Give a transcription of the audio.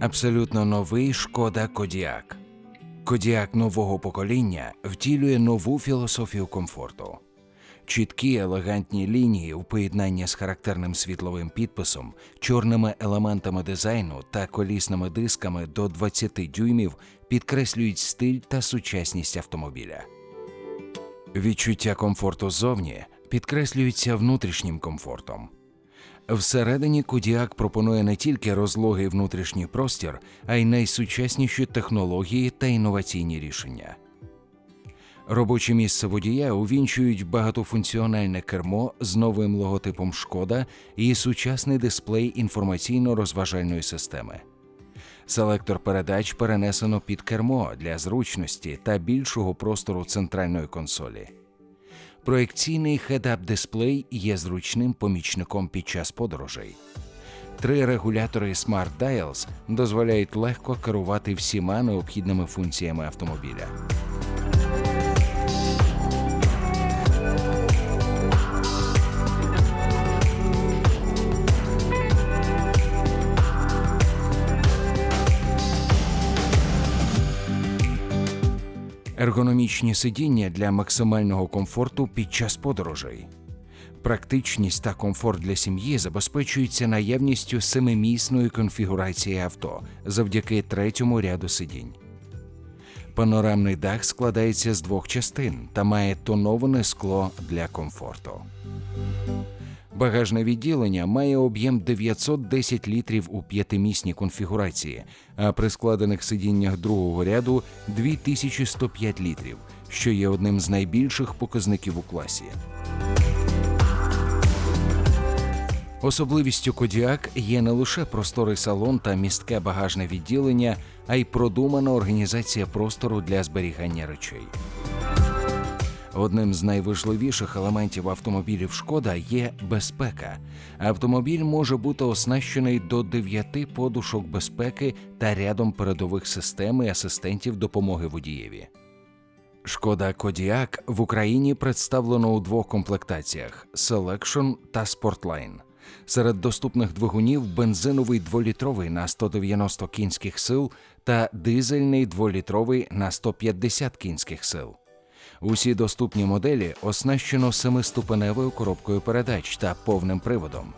Абсолютно новий шкода Кодіак. Кодіак нового покоління втілює нову філософію комфорту. Чіткі елегантні лінії у поєднанні з характерним світловим підписом, чорними елементами дизайну та колісними дисками до 20 дюймів підкреслюють стиль та сучасність автомобіля. Відчуття комфорту ззовні підкреслюється внутрішнім комфортом. Всередині Кодіак пропонує не тільки розлогий внутрішній простір, а й найсучасніші технології та інноваційні рішення. Робоче місце водія увінчують багатофункціональне кермо з новим логотипом Шкода і сучасний дисплей інформаційно-розважальної системи. Селектор передач перенесено під кермо для зручності та більшого простору центральної консолі. Проекційний head-up дисплей є зручним помічником під час подорожей. Три регулятори Smart Dials дозволяють легко керувати всіма необхідними функціями автомобіля. Ергономічні сидіння для максимального комфорту під час подорожей. Практичність та комфорт для сім'ї забезпечуються наявністю семимісної конфігурації авто завдяки третьому ряду сидінь. Панорамний дах складається з двох частин та має тоноване скло для комфорту. Багажне відділення має об'єм 910 літрів у п'ятимісній конфігурації, а при складених сидіннях другого ряду 2105 літрів, що є одним з найбільших показників у класі. Особливістю Кодіак є не лише просторий салон та містке багажне відділення, а й продумана організація простору для зберігання речей. Одним з найважливіших елементів автомобілів Шкода є безпека. Автомобіль може бути оснащений до 9 подушок безпеки та рядом передових систем і асистентів допомоги водієві. Шкода Кодіак в Україні представлено у двох комплектаціях Selection та Sportline. Серед доступних двигунів бензиновий дволітровий на 190 кінських сил та дизельний дволітровий на 150 кінських сил. Усі доступні моделі оснащено семиступеневою коробкою передач та повним приводом.